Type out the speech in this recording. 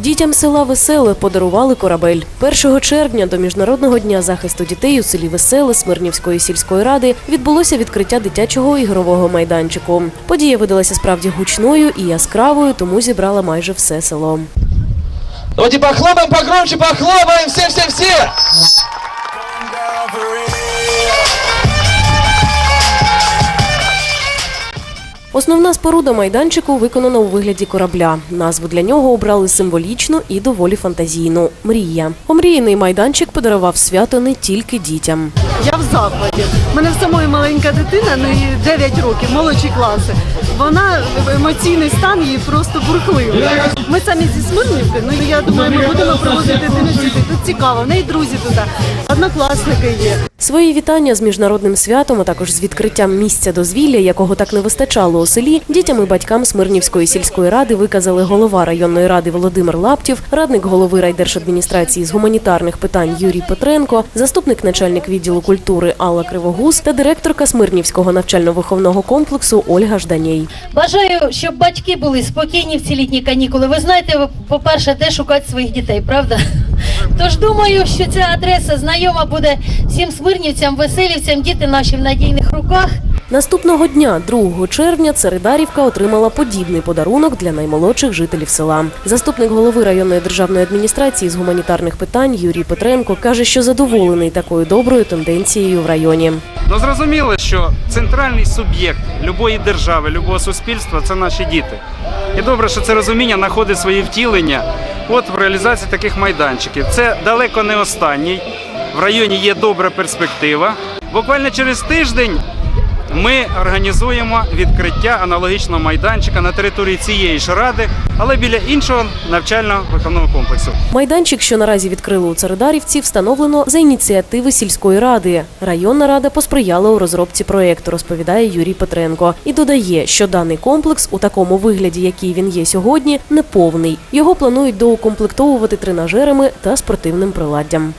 Дітям села Веселе подарували корабель. 1 червня до Міжнародного дня захисту дітей у селі Веселе Смирнівської сільської ради відбулося відкриття дитячого ігрового майданчику. Подія видалася справді гучною і яскравою, тому зібрала майже все село. Давайте похлопаем погромче, похлопаем, все-все-все! Основна споруда майданчику виконана у вигляді корабля. Назву для нього обрали символічну і доволі фантазійну мрія. Омріяний майданчик подарував свято не тільки дітям. Я в захваті. У мене в самої маленька дитина, їй 9 років, молодші класи. Вона емоційний стан її просто бурхливий. Ми самі зі Смирнівки, ну я думаю, ми будемо проводити дитину цікаво, в неї друзі туди, однокласники є. Свої вітання з міжнародним святом, а також з відкриттям місця дозвілля, якого так не вистачало у селі, дітям і батькам Смирнівської сільської ради виказали голова районної ради Володимир Лаптів, радник голови райдержадміністрації з гуманітарних питань Юрій Петренко, заступник начальник відділу культури Алла Кривогуз та директорка Смирнівського навчально-виховного комплексу Ольга Жданєй. Бажаю, щоб батьки були спокійні в ці літні канікули. Ви знаєте, ви, по-перше, де шукати своїх дітей, правда? Тож думаю, що ця адреса знайома буде всім смирнівцям, веселівцям, діти наші в надійних руках. Наступного дня, 2 червня, Царидарівка отримала подібний подарунок для наймолодших жителів села. Заступник голови районної державної адміністрації з гуманітарних питань Юрій Петренко каже, що задоволений такою доброю тенденцією в районі. Ну зрозуміло, що центральний суб'єкт любої держави, любого суспільства це наші діти. І добре, що це розуміння знаходить своє втілення от в реалізації таких майданчиків. Це далеко не останній. В районі є добра перспектива. Буквально через тиждень ми організуємо відкриття аналогічного майданчика на території цієї ж ради, але біля іншого навчально-виховного комплексу. Майданчик, що наразі відкрили у Царидарівці, встановлено за ініціативи сільської ради. Районна рада посприяла у розробці проєкту, розповідає Юрій Петренко. І додає, що даний комплекс у такому вигляді, який він є сьогодні, неповний. Його планують доукомплектовувати тренажерами та спортивним приладдям.